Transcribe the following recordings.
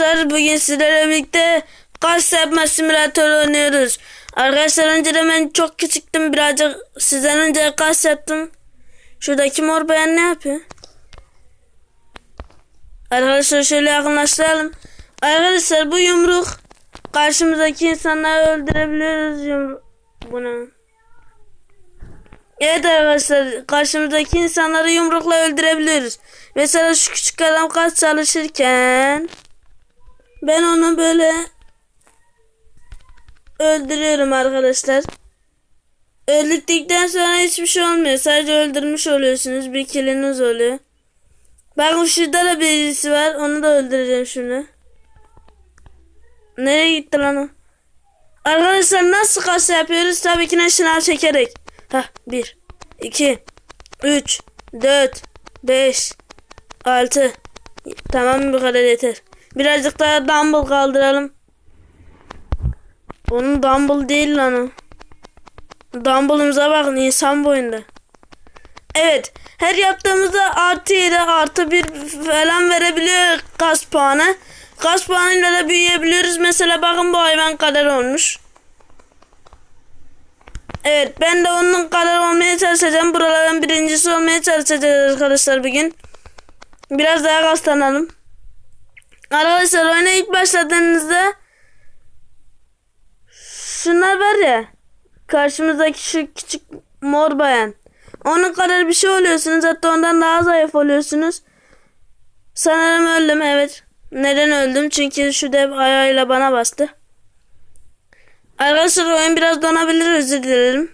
arkadaşlar bugün sizlerle birlikte kas yapma simülatörü oynuyoruz. Arkadaşlar önceden ben çok küçüktüm birazcık sizden önce kas yaptım. Şuradaki mor bayan ne yapıyor? Arkadaşlar şöyle yakınlaştıralım. Arkadaşlar bu yumruk karşımızdaki insanları öldürebiliyoruz bunu. Evet arkadaşlar karşımızdaki insanları yumrukla öldürebiliyoruz. Mesela şu küçük adam kas çalışırken ben onu böyle öldürüyorum arkadaşlar. Öldürdükten sonra hiçbir şey olmuyor. Sadece öldürmüş oluyorsunuz. Bir kiliniz oluyor. Bakın şurada da birisi var. Onu da öldüreceğim şimdi. Nereye gitti lan o? Arkadaşlar nasıl kas yapıyoruz? Tabii ki ne çekerek. Hah 1, 2, 3, 4, 5, 6. Tamam bu kadar yeter. Birazcık daha dumbbell kaldıralım. Onun dumbbell değil lan o. Dumbbell'ımıza bakın insan boyunda. Evet. Her yaptığımızda artı 7 artı 1 falan verebiliyor kas puanı. Kas puanıyla da büyüyebiliyoruz. Mesela bakın bu hayvan kadar olmuş. Evet ben de onun kadar olmaya çalışacağım. Buraların birincisi olmaya çalışacağız arkadaşlar bugün. Biraz daha kaslanalım. Arkadaşlar oyuna ilk başladığınızda şunlar var ya karşımızdaki şu küçük mor bayan. Onun kadar bir şey oluyorsunuz. Hatta ondan daha zayıf oluyorsunuz. Sanırım öldüm evet. Neden öldüm? Çünkü şu dev ayağıyla bana bastı. Arkadaşlar oyun biraz donabilir özür dilerim.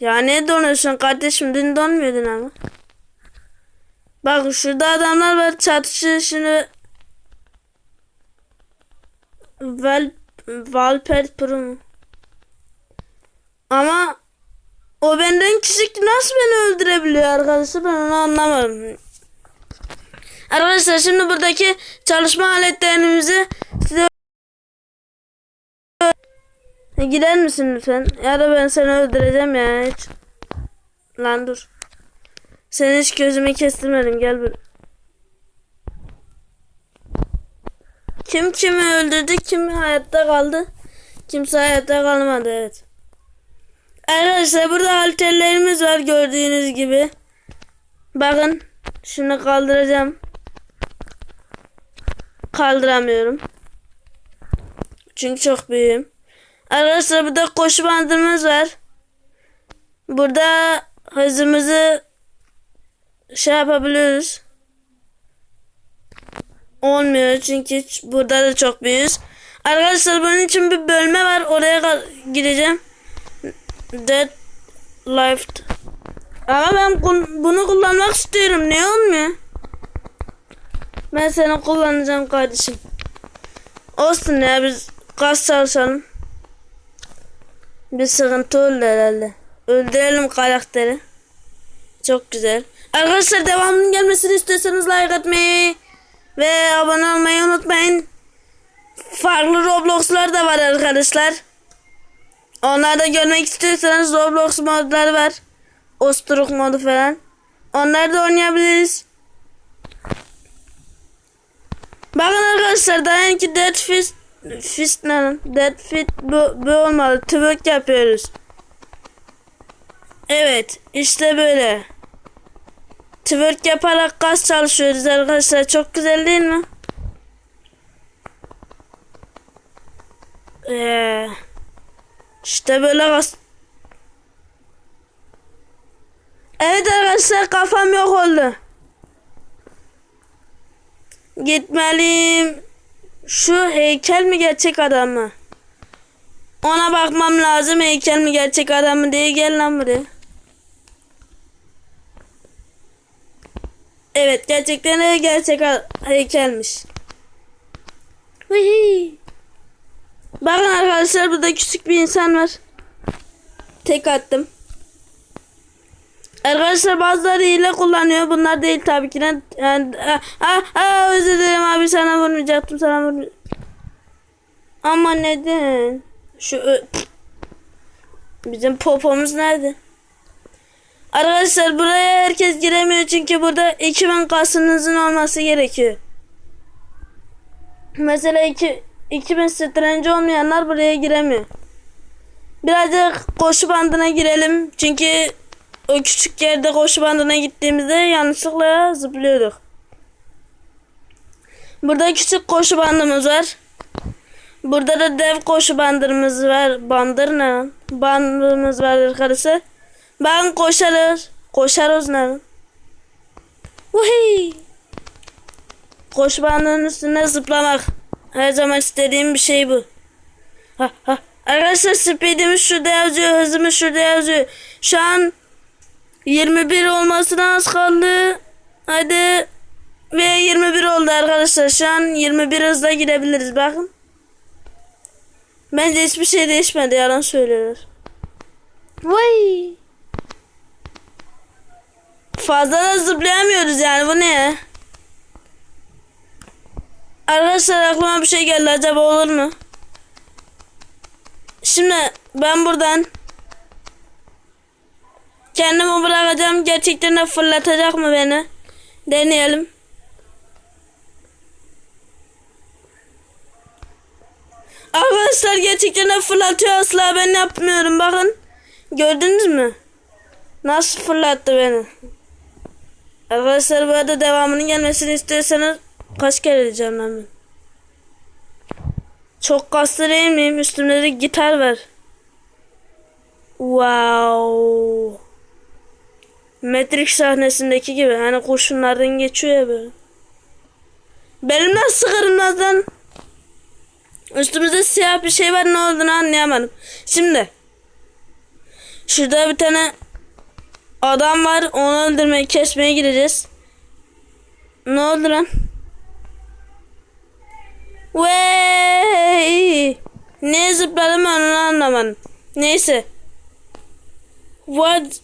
Ya ne donuyorsun kardeşim dün donmuyordun ama. Bak şurada adamlar var çatışıyor şimdi. Val Valper Pro mu? Ama o benden küçük nasıl beni öldürebiliyor arkadaşlar ben onu anlamadım. Arkadaşlar şimdi buradaki çalışma aletlerimizi size Gider misin lütfen? Ya da ben seni öldüreceğim ya hiç. Lan dur. Seni hiç gözüme kestirmedim gel buraya. Kim kimi öldürdü kim hayatta kaldı? Kimse hayatta kalmadı evet. Arkadaşlar burada halterlerimiz var gördüğünüz gibi. Bakın şunu kaldıracağım. Kaldıramıyorum. Çünkü çok büyüğüm. Arkadaşlar burada koşu bandımız var. Burada hızımızı şey yapabiliyoruz. Olmuyor çünkü burada da çok büyüğüz. Arkadaşlar bunun için bir bölme var. Oraya gideceğim. Dead Life. Ama ben bunu kullanmak istiyorum. Ne olmuyor? Ben seni kullanacağım kardeşim. Olsun ya biz gaz çalışalım. Bir sıkıntı oldu herhalde. Öldürelim karakteri. Çok güzel. Arkadaşlar devamının gelmesini istiyorsanız like atmayı ve abone olmayı unutmayın. Farklı Roblox'lar da var arkadaşlar. Onları da görmek istiyorsanız Roblox modları var. Osturuk modu falan. Onları da oynayabiliriz. Bakın arkadaşlar daha ki Dead Fist Fist ne lan? Dead Fit bu, bu olmalı. Twerk yapıyoruz. Evet işte böyle. Twerk yaparak kas çalışıyoruz arkadaşlar. Çok güzel değil mi? Ee, işte böyle kas. Evet arkadaşlar kafam yok oldu. Gitmeliyim. Şu heykel mi gerçek adam mı? Ona bakmam lazım heykel mi gerçek adam mı diye gel lan buraya. Evet gerçekten gerçek heykelmiş. Hihi. Bakın arkadaşlar burada küçük bir insan var. Tek attım. Arkadaşlar bazıları hile kullanıyor. Bunlar değil tabii ki. Yani, aa, aa, özür dilerim abi sana vurmayacaktım. Sana vurmayacaktım. Ama neden? Şu bizim popomuz nerede? Arkadaşlar buraya herkes giremiyor çünkü burada 2000 kasınızın olması gerekiyor. Mesela iki, 2000 strange olmayanlar buraya giremiyor. Birazcık koşu bandına girelim. Çünkü o küçük yerde koşu bandına gittiğimizde yanlışlıkla zıplıyorduk. Burada küçük koşu bandımız var. Burada da dev koşu bandırımız var. Bandır ne? Bandımız var arkadaşlar. Ben koşarız. Koşarız ne. Koşu bandının üstüne zıplamak. Her zaman istediğim bir şey bu. Ha, ha. Arkadaşlar speedimiz şurada yazıyor. Hızımız şurada yazıyor. Şu an 21 olmasına az kaldı. Hadi. Ve 21 oldu arkadaşlar. Şu an 21 hızla gidebiliriz. Bakın. Bence hiçbir şey değişmedi. Yalan söylüyorlar. Vay. Fazla da zıplayamıyoruz yani. Bu ne? Arkadaşlar aklıma bir şey geldi. Acaba olur mu? Şimdi ben buradan kendimi bırakacağım. Gerçekten de fırlatacak mı beni? Deneyelim. Arkadaşlar gerçekten de fırlatıyor asla ben yapmıyorum bakın. Gördünüz mü? Nasıl fırlattı beni? Arkadaşlar bu arada devamının gelmesini istiyorsanız kaç kere diyeceğim lan. Çok kaslı değil miyim? Üstümde de gitar var. Wow. Matrix sahnesindeki gibi. Hani kurşunlardan geçiyor ya böyle. Benim nasıl kırmızıdan? Üstümüzde siyah bir şey var ne olduğunu anlayamadım. Şimdi. Şurada bir tane adam var. Onu öldürmeye kesmeye gideceğiz. Ne oldu lan? Wey! Ne zıpladım onu anlamadım. Neyse. What?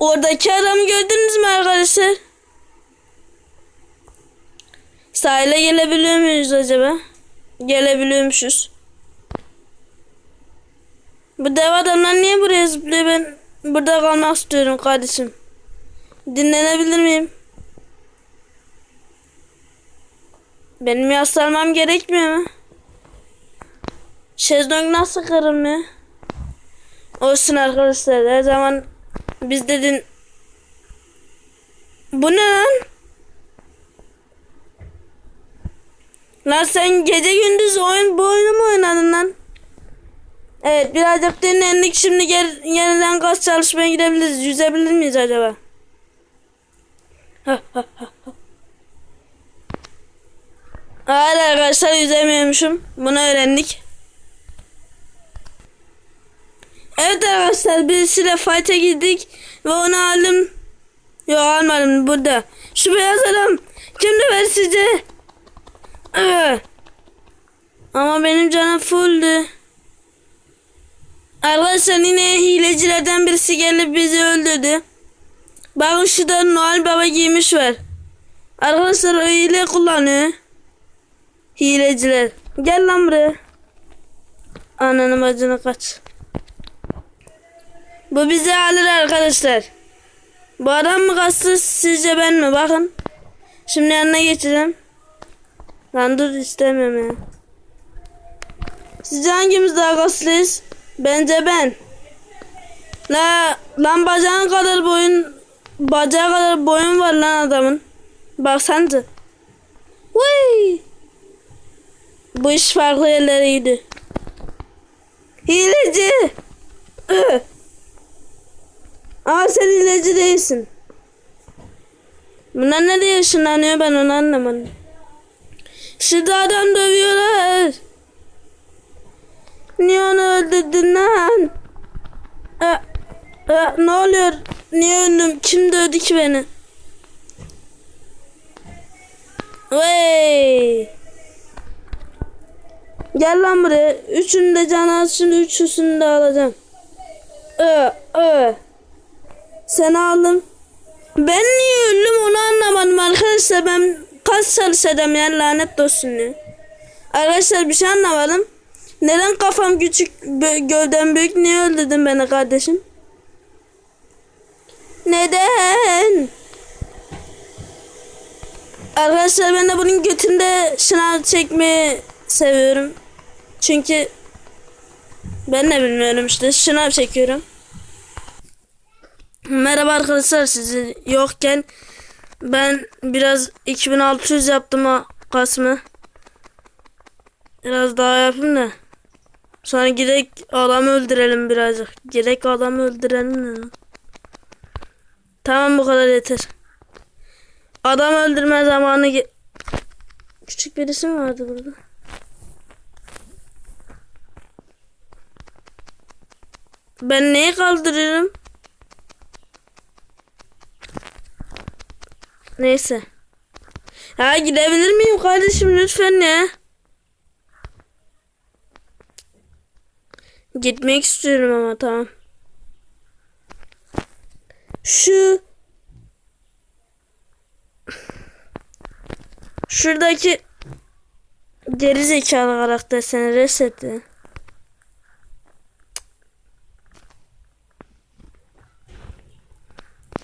Oradaki adamı gördünüz mü arkadaşlar? Sahile gelebiliyor muyuz acaba? Gelebiliyormuşuz. Bu dev adamlar niye buraya zıplıyor? Ben burada kalmak istiyorum kardeşim. Dinlenebilir miyim? Benim yaslanmam gerekmiyor mu? Şezlong nasıl kırılmıyor? Olsun arkadaşlar her zaman biz dedin Bu ne lan? Lan sen gece gündüz oyun bu oyunu mu oynadın lan? Evet birazcık dinlendik şimdi gel, yeniden gaz çalışmaya gidebiliriz. Yüzebilir miyiz acaba? Hayır arkadaşlar yüzemiyormuşum. Bunu öğrendik. Evet arkadaşlar birisiyle fight'e girdik ve onu aldım. Yok almadım burada. Şu beyaz adam kimdi ver size? Evet. Ama benim canım fulldü. Arkadaşlar yine hilecilerden birisi gelip bizi öldürdü. Bakın şurada Noel Baba giymiş var. Arkadaşlar o hile kullanıyor. Hileciler. Gel lan buraya. Ananın bacını kaç. Bu bizi alır arkadaşlar. Bu adam mı kastı sizce ben mi? Bakın. Şimdi yanına geçeceğim. Lan dur istemiyorum ya. Sizce hangimiz daha kaslıyız? Bence ben. La lan bacağın kadar boyun bacağı kadar boyun var lan adamın. Baksanıza. Vay. Bu iş farklı yerlere gidiyor. Hileci. Aa sen hileci değilsin. Bunlar nereye ışınlanıyor ben onu anlamadım. Şurada adam dövüyorlar. Niye onu öldürdün lan? Aa, aa, ne oluyor? Niye öldüm? Kim dövdü ki beni? Vay. Gel lan buraya. Üçünü de can al üçüsünü de alacağım. Ö, ö. Sen aldım. Ben niye öldüm onu anlamadım arkadaşlar. Ben kas çalışacağım yani lanet olsun ya. Arkadaşlar bir şey anlamadım. Neden kafam küçük, gövdem büyük? Niye öldürdün beni kardeşim? Neden? Arkadaşlar ben de bunun götünde şınav çekmeyi seviyorum. Çünkü ben de bilmiyorum işte şınav çekiyorum. Merhaba arkadaşlar sizi yokken ben biraz 2600 yaptım kasmı. Biraz daha yapayım da. Sonra girek adamı öldürelim birazcık. Girek adamı öldürelim. Tamam bu kadar yeter. Adam öldürme zamanı Küçük birisi mi vardı burada? Ben neyi kaldırıyorum? Neyse. Ya gidebilir miyim kardeşim lütfen ya. Gitmek istiyorum ama tamam. Şu Şuradaki geri zekalı karakter seni resetti.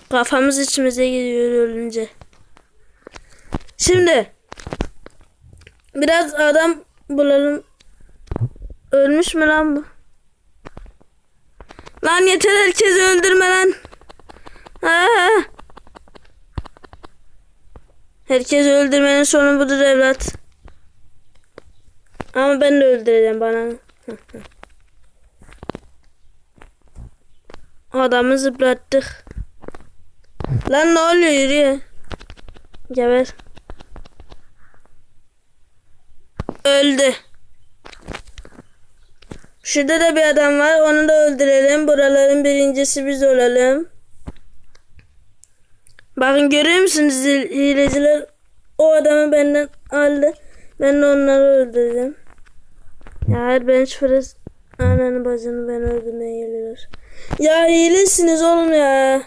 Kafamız içimize gidiyor ölünce. Şimdi biraz adam bulalım. Ölmüş mü lan bu? Lan yeter herkesi öldürme lan. Ha. Herkesi öldürmenin sonu budur evlat. Ama ben de öldüreceğim bana. Adamı zıplattık. Lan ne oluyor yürü. Geber. Öldü. Şurada da bir adam var. Onu da öldürelim. Buraların birincisi biz olalım. Bakın görüyor musunuz hil- hileciler? O adamı benden aldı. Ben de onları öldürdüm. Ya her ben şurası ananı bacını ben öldürmeye geliyorlar. Ya hilesiniz oğlum ya.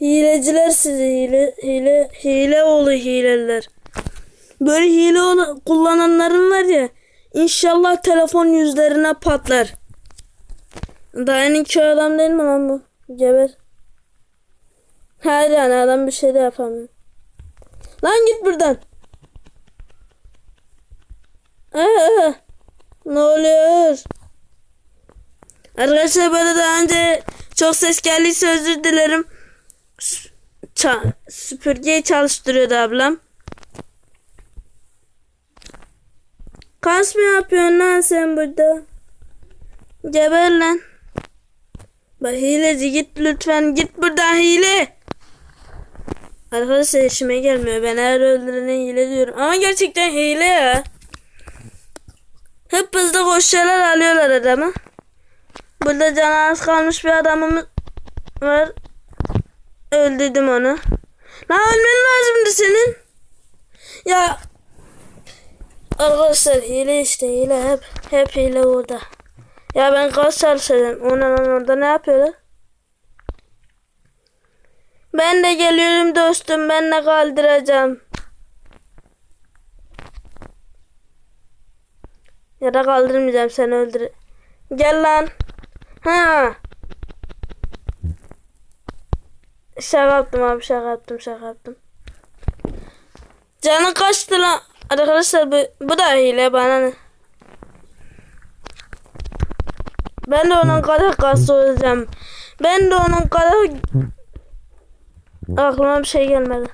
Hileciler sizi hile hile hile oğlu hileler. Böyle hile kullananların var ya inşallah telefon yüzlerine patlar. Dayanın köy adam değil mi lan bu? Geber. Her yani adam bir şey de yapamıyor. Lan git buradan. Aa, ne oluyor? Arkadaşlar böyle daha önce çok ses geldiyse özür dilerim. Ça- süpürgeyi çalıştırıyordu ablam. Kas mı yapıyorsun lan sen burada? Geber lan. Bak hileci git lütfen git buradan hile. Arkadaşlar işime gelmiyor. Ben her öldürene hile diyorum. Ama gerçekten hile ya. Hep hızlı koşuyorlar alıyorlar adamı. Burada canı az kalmış bir adamımız var. Öldürdüm onu. Lan ölmen lazımdı senin. Ya Arkadaşlar hile işte hile hep hep hile orada. Ya ben kaç çalışacağım. Onlar orada ne yapıyorlar? Ben de geliyorum dostum. Ben de kaldıracağım. Ya da kaldırmayacağım seni öldür. Gel lan. Ha. Şaka yaptım abi şaka yaptım şaka yaptım. Canı kaçtı lan. Arkadaşlar bu, bu da hile bana ne? Ben de onun kadar kaslı olacağım. Ben de onun kadar aklıma bir şey gelmedi.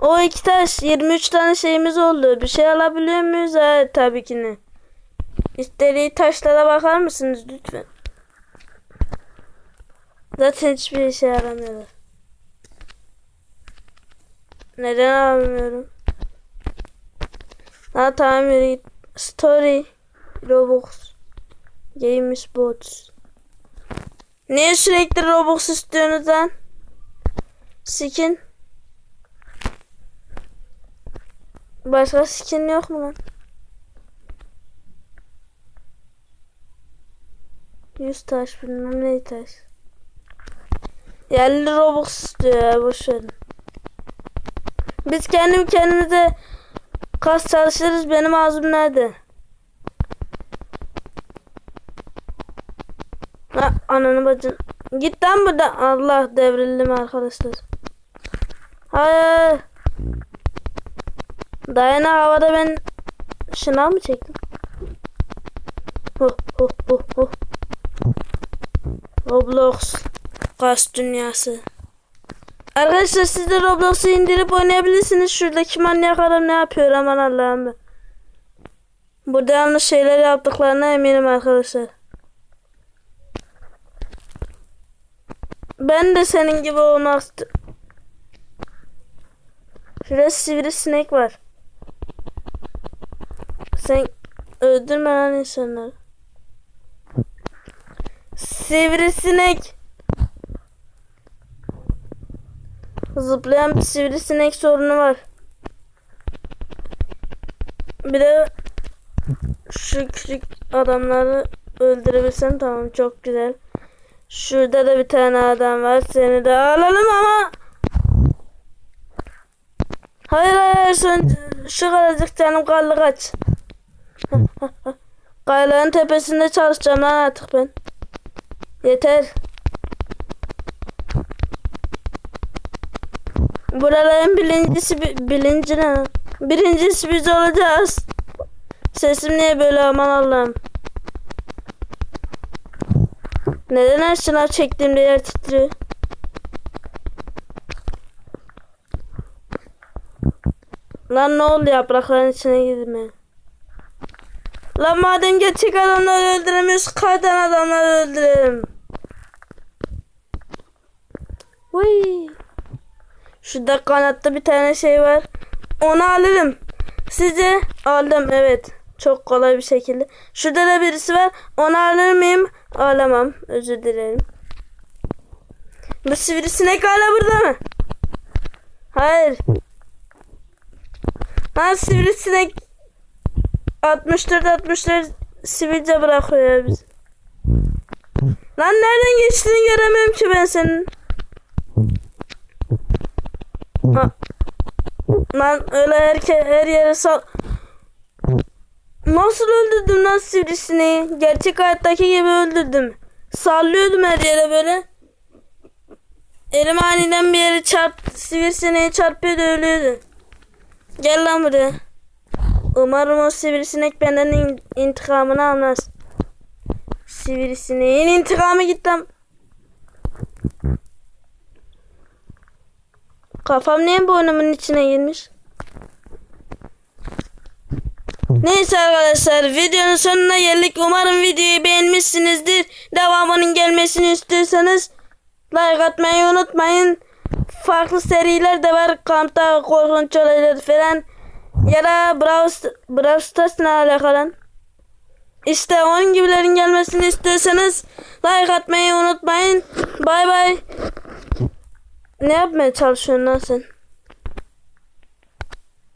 O iki taş 23 tane şeyimiz oldu. Bir şey alabiliyor muyuz? Evet tabii ki ne. İstediği taşlara bakar mısınız lütfen? Zaten hiçbir işe yaramıyorlar. Neden alamıyorum? Ha tamam. Story. Robux. Games Bots. Niye sürekli Robux istiyorsunuz lan? Skin. Başka skin yok mu lan? 100 taş bilmem ne taş. Yerli Robux istiyor ya boşverin. Biz kendim kendimize Kas çalışırız benim ağzım nerede? Ha, ananı bacın. Git lan buradan. Allah devrildim arkadaşlar. Hayır. Dayana havada ben şınav mı çektim? Huh, huh, huh, huh. Roblox Kas dünyası. Arkadaşlar siz de Roblox'u indirip oynayabilirsiniz. Şuradaki manyak adam ne yapıyor aman Allah'ım. Burada yanlış şeyler yaptıklarına eminim arkadaşlar. Ben de senin gibi olmak Şurada sivrisinek var. Sen öldürme lan insanları. Sivrisinek. Zıplayan bir sivrisinek sorunu var. Bir de şu küçük adamları öldürebilsem tamam çok güzel. Şurada da bir tane adam var. Seni de alalım ama. Hayır hayır sen şu kadarcık canım kaldı kaç. Kayaların tepesinde çalışacağım lan artık ben. Yeter. Buraların birincisi bi- birinci ne? Birincisi biz olacağız. Sesim niye böyle aman Allah'ım. Neden her sınav çektiğimde yer titriyor? Lan ne oldu yaprakların içine girme. Lan madem gerçek adamları öldüremiyoruz kardan adamları öldürelim. Vay. Şurada kanatta bir tane şey var. Onu alırım. Sizce aldım evet. Çok kolay bir şekilde. Şurada da birisi var. Onu alır mıyım? Alamam. Özür dilerim. Bu sivrisinek hala burada mı? Hayır. Ha sivrisinek 64 64 sivilce bırakıyor ya bizi. Lan nereden geçtiğini göremiyorum ki ben senin. Ha. Lan öyle herke her yere sal. Nasıl öldürdüm lan sivrisineği? Gerçek hayattaki gibi öldürdüm. Sallıyordum her yere böyle. Elim aniden bir yere çarp, sivrisineği çarpıyordu ölüyordu. Gel lan buraya. Umarım o sivrisinek benden in- intikamını almaz. Sivrisineğin intikamı gitti Kafam niye boynumun içine girmiş? Neyse arkadaşlar videonun sonuna geldik. Umarım videoyu beğenmişsinizdir. Devamının gelmesini istiyorsanız like atmayı unutmayın. Farklı seriler de var. Kampta korkunç olaylar falan. Ya da Brawl, Brawl Stars'la alakalı. İşte onun gibilerin gelmesini istiyorsanız like atmayı unutmayın. Bay bay. Ne yapmaya çalışıyorsun lan sen?